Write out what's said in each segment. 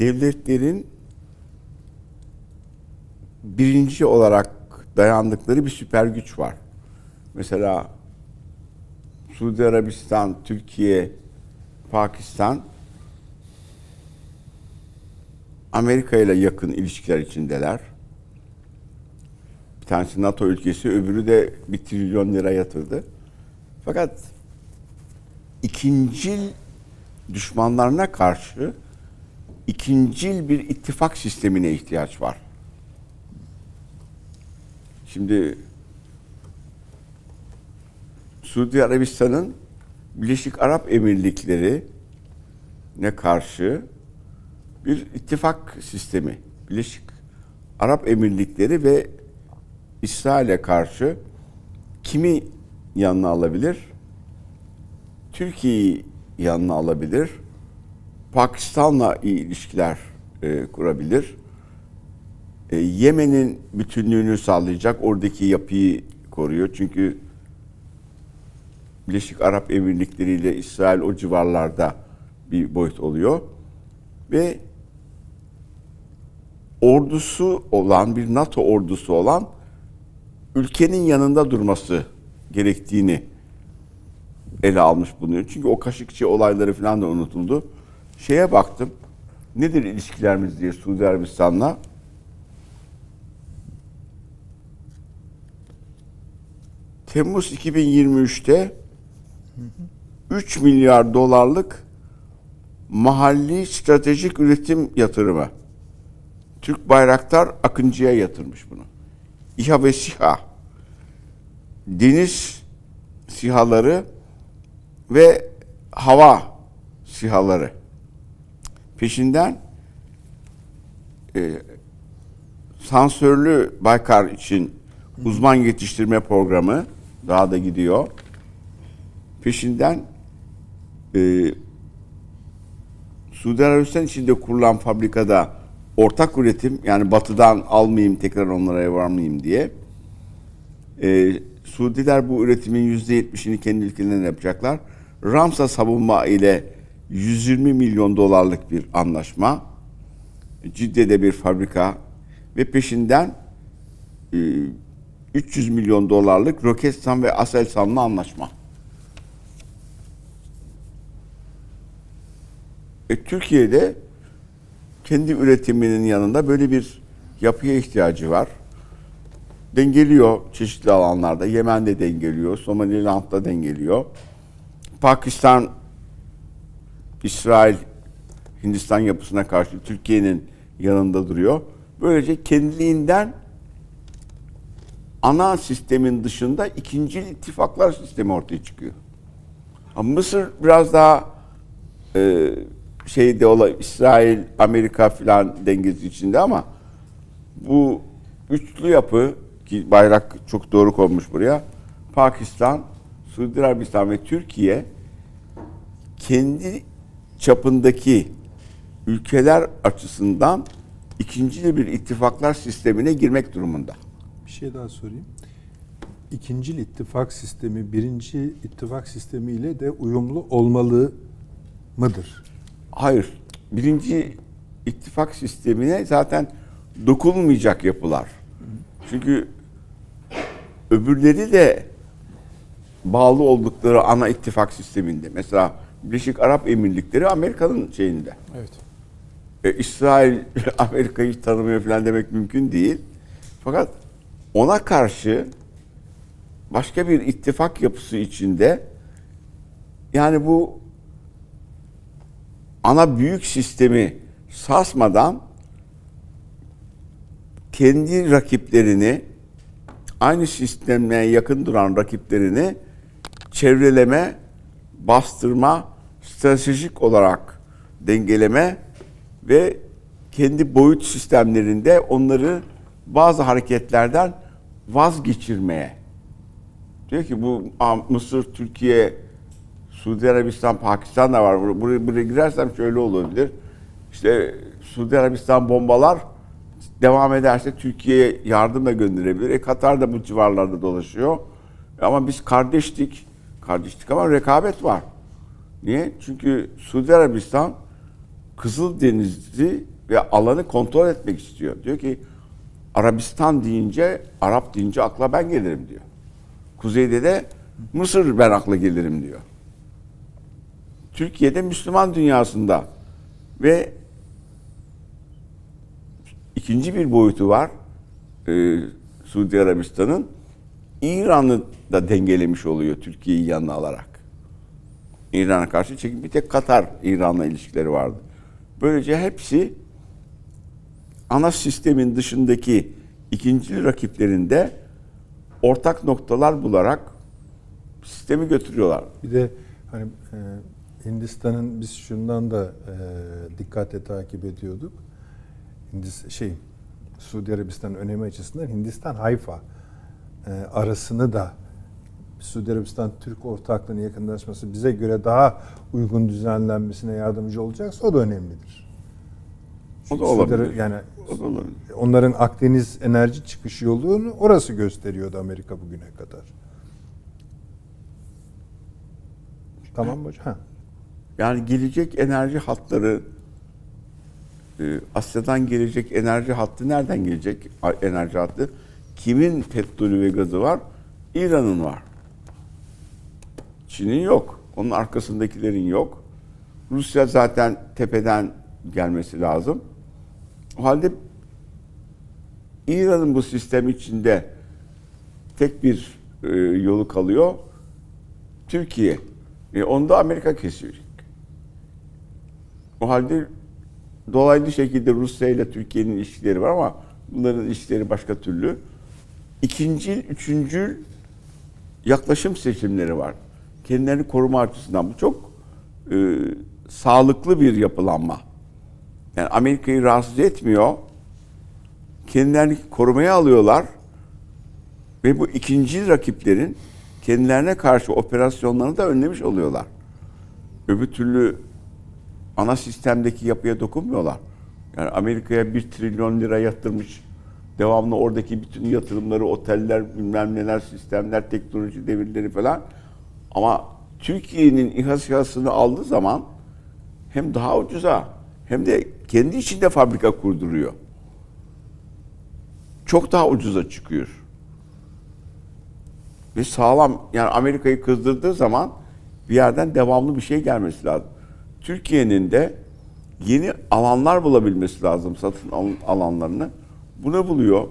devletlerin birinci olarak dayandıkları bir süper güç var. Mesela Suudi Arabistan, Türkiye, Pakistan Amerika ile yakın ilişkiler içindeler. Bir tanesi NATO ülkesi, öbürü de bir trilyon lira yatırdı. Fakat ikincil düşmanlarına karşı ikincil bir ittifak sistemine ihtiyaç var. Şimdi Suudi Arabistan'ın Birleşik Arap Emirlikleri ne karşı bir ittifak sistemi. Birleşik Arap Emirlikleri ve İsrail'e karşı kimi yanına alabilir? Türkiye'yi yanına alabilir. Pakistan'la iyi ilişkiler e, kurabilir. E, Yemen'in bütünlüğünü sağlayacak, oradaki yapıyı koruyor. Çünkü Birleşik Arap Emirlikleri ile İsrail o civarlarda bir boyut oluyor. Ve ordusu olan, bir NATO ordusu olan ülkenin yanında durması gerektiğini ele almış bulunuyor. Çünkü o Kaşıkçı olayları falan da unutuldu. Şeye baktım. Nedir ilişkilerimiz diye Suudi Arabistan'la. Temmuz 2023'te 3 milyar dolarlık mahalli stratejik üretim yatırımı. Türk Bayraktar Akıncı'ya yatırmış bunu. İHA ve SİHA. Deniz sihaları ve hava sihaları. Peşinden e, sansörlü Baykar için uzman yetiştirme programı daha da gidiyor. Peşinden e, Suudi Arabistan içinde kurulan fabrikada ortak üretim yani batıdan almayayım tekrar onlara varmayayım diye e, Suudiler bu üretimin yüzde yetmişini kendi ülkelerinde yapacaklar. Ramsa Savunma ile 120 milyon dolarlık bir anlaşma. Cidde'de bir fabrika ve peşinden e, 300 milyon dolarlık Roketsan ve Aselsan'la anlaşma. E, Türkiye'de kendi üretiminin yanında böyle bir yapıya ihtiyacı var. Dengeliyor çeşitli alanlarda. Yemen'de dengeliyor, Somaliland'da dengeliyor. Pakistan, İsrail, Hindistan yapısına karşı Türkiye'nin yanında duruyor. Böylece kendiliğinden ana sistemin dışında ikinci ittifaklar sistemi ortaya çıkıyor. Ama Mısır biraz daha e, şeyde olay İsrail, Amerika filan dengesi içinde ama bu üçlü yapı ki bayrak çok doğru konmuş buraya. Pakistan, Suudi Arabistan ve Türkiye kendi çapındaki ülkeler açısından ikinci bir ittifaklar sistemine girmek durumunda. Bir şey daha sorayım. İkincil ittifak sistemi birinci ittifak sistemiyle de uyumlu olmalı mıdır? Hayır. Birinci ittifak sistemine zaten dokunulmayacak yapılar. Çünkü öbürleri de bağlı oldukları ana ittifak sisteminde. Mesela Birleşik Arap Emirlikleri Amerika'nın şeyinde. Evet. E, İsrail Amerika'yı tanımıyor falan demek mümkün değil. Fakat ona karşı başka bir ittifak yapısı içinde yani bu ana büyük sistemi sarsmadan kendi rakiplerini aynı sistemle yakın duran rakiplerini çevreleme, bastırma, stratejik olarak dengeleme ve kendi boyut sistemlerinde onları bazı hareketlerden vazgeçirmeye. Diyor ki bu Mısır, Türkiye, Suudi Arabistan, Pakistan da var. Buraya, buraya girersem şöyle olabilir. İşte Suudi Arabistan bombalar devam ederse Türkiye'ye yardım da gönderebilir. E Katar da bu civarlarda dolaşıyor. Ama biz Kızıldeniz'i ve alanı kontrol etmek istiyor. Diyor ki Arabistan deyince, Arap deyince akla ben gelirim diyor. Kuzeyde de Mısır ben akla gelirim diyor. Türkiye'de Müslüman dünyasında ve ikinci bir boyutu var. Ee, Suudi Arabistan'ın İran'ı da dengelemiş oluyor Türkiye'yi yanına alarak. İran'a karşı çekim bir tek Katar İran'la ilişkileri vardı. Böylece hepsi ana sistemin dışındaki ikinci rakiplerinde ortak noktalar bularak sistemi götürüyorlar. Bir de hani e, Hindistan'ın biz şundan da e, dikkatle takip ediyorduk. Hindis şey Suudi Arabistan önemi açısından Hindistan Hayfa e, arasını da Suudi Arabistan Türk ortaklığının yakınlaşması bize göre daha uygun düzenlenmesine yardımcı olacaksa o da önemlidir. O da Suudi olabilir. Yani O da olabilir. onların Akdeniz enerji çıkış yolunu orası gösteriyordu Amerika bugüne kadar. Tamam mı hocam? Ha. Yani gelecek enerji hatları e, Asya'dan gelecek enerji hattı nereden gelecek enerji hattı? Kimin petrolü ve gazı var? İran'ın var. Çin'in yok. Onun arkasındakilerin yok. Rusya zaten tepeden gelmesi lazım. O halde İran'ın bu sistem içinde tek bir e, yolu kalıyor. Türkiye. E, onu da Amerika kesiyor. O halde dolaylı şekilde Rusya ile Türkiye'nin ilişkileri var ama bunların ilişkileri başka türlü. İkincil, üçüncül yaklaşım seçimleri var. Kendilerini koruma açısından bu çok e, sağlıklı bir yapılanma. Yani Amerika'yı rahatsız etmiyor. Kendilerini korumaya alıyorlar. Ve bu ikinci rakiplerin kendilerine karşı operasyonlarını da önlemiş oluyorlar. Öbür türlü ana sistemdeki yapıya dokunmuyorlar. Yani Amerika'ya bir trilyon lira yatırmış. Devamlı oradaki bütün yatırımları, oteller, bilmem neler, sistemler, teknoloji devirleri falan. Ama Türkiye'nin İHA SİHA'sını aldığı zaman hem daha ucuza hem de kendi içinde fabrika kurduruyor. Çok daha ucuza çıkıyor. Ve sağlam yani Amerika'yı kızdırdığı zaman bir yerden devamlı bir şey gelmesi lazım. Türkiye'nin de yeni alanlar bulabilmesi lazım satın al- alanlarını. Bunu buluyor.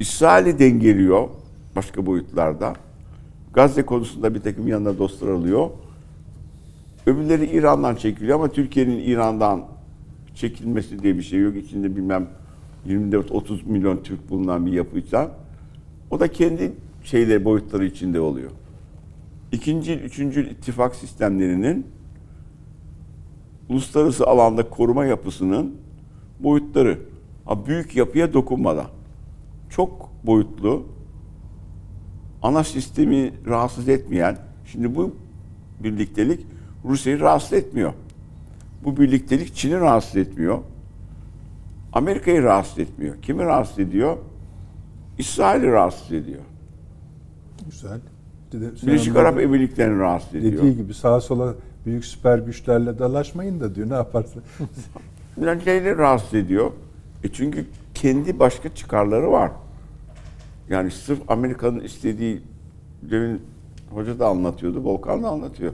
İsrail'i dengeliyor başka boyutlarda. Gazze konusunda bir takım yanına dostlar alıyor. Öbürleri İran'dan çekiliyor ama Türkiye'nin İran'dan çekilmesi diye bir şey yok. İçinde bilmem 24-30 milyon Türk bulunan bir yapıysa o da kendi şeyleri boyutları içinde oluyor. İkinci, üçüncü ittifak sistemlerinin uluslararası alanda koruma yapısının boyutları. Ha, büyük yapıya dokunmadan. Çok boyutlu, ana sistemi rahatsız etmeyen, şimdi bu birliktelik Rusya'yı rahatsız etmiyor. Bu birliktelik Çin'i rahatsız etmiyor. Amerika'yı rahatsız etmiyor. Kimi rahatsız ediyor? İsrail'i rahatsız ediyor. Güzel. Birleşik Arap Emirlikleri'ni rahatsız ediyor. dediği gibi sağa sola büyük süper güçlerle dalaşmayın da diyor ne yaparsın. Şeyleri rahatsız ediyor. E çünkü kendi başka çıkarları var. Yani sırf Amerika'nın istediği demin hoca da anlatıyordu, Volkan da anlatıyor.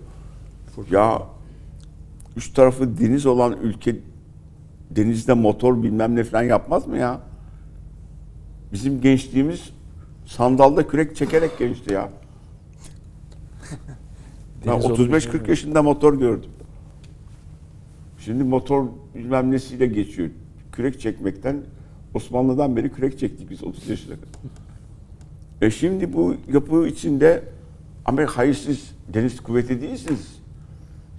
Ya üç tarafı deniz olan ülke denizde motor bilmem ne falan yapmaz mı ya? Bizim gençliğimiz sandalda kürek çekerek geçti ya. Ben Deniz olduğu 35-40 için yaşında motor gördüm. Şimdi motor bilmem nesiyle geçiyor. Kürek çekmekten Osmanlı'dan beri kürek çektik biz 30 yaşına kadar. E şimdi bu yapı içinde Amerika hayır siz deniz kuvveti değilsiniz.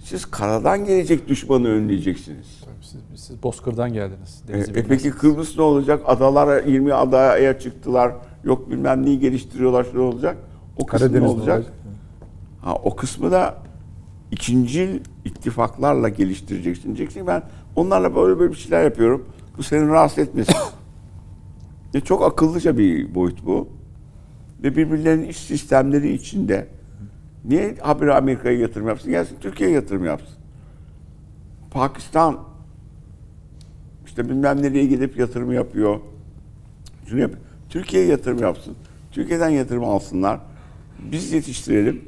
Siz karadan gelecek düşmanı önleyeceksiniz. Siz, siz Bozkır'dan geldiniz. E, e peki. Kıbrıs ne olacak? Adalar 20 adaya çıktılar. Yok bilmem neyi geliştiriyorlar şunu olacak. O kısmı Karadeniz ne ne olacak? olacak? Ha, o kısmı da ikincil ittifaklarla geliştireceksin. Diyeceksin ben onlarla böyle böyle bir şeyler yapıyorum. Bu seni rahatsız etmesin. e, çok akıllıca bir boyut bu. Ve birbirlerinin iş sistemleri içinde niye habire Amerika'ya yatırım yapsın? Gelsin Türkiye'ye yatırım yapsın. Pakistan işte bilmem nereye gidip yatırım yapıyor. Şunu yap. Türkiye'ye yatırım yapsın. Türkiye'den yatırım alsınlar. Biz yetiştirelim.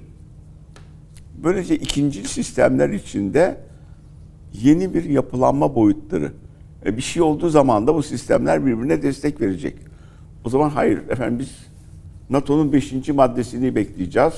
Böylece ikinci sistemler içinde yeni bir yapılanma boyutları. E bir şey olduğu zaman da bu sistemler birbirine destek verecek. O zaman hayır efendim biz NATO'nun 5. maddesini bekleyeceğiz.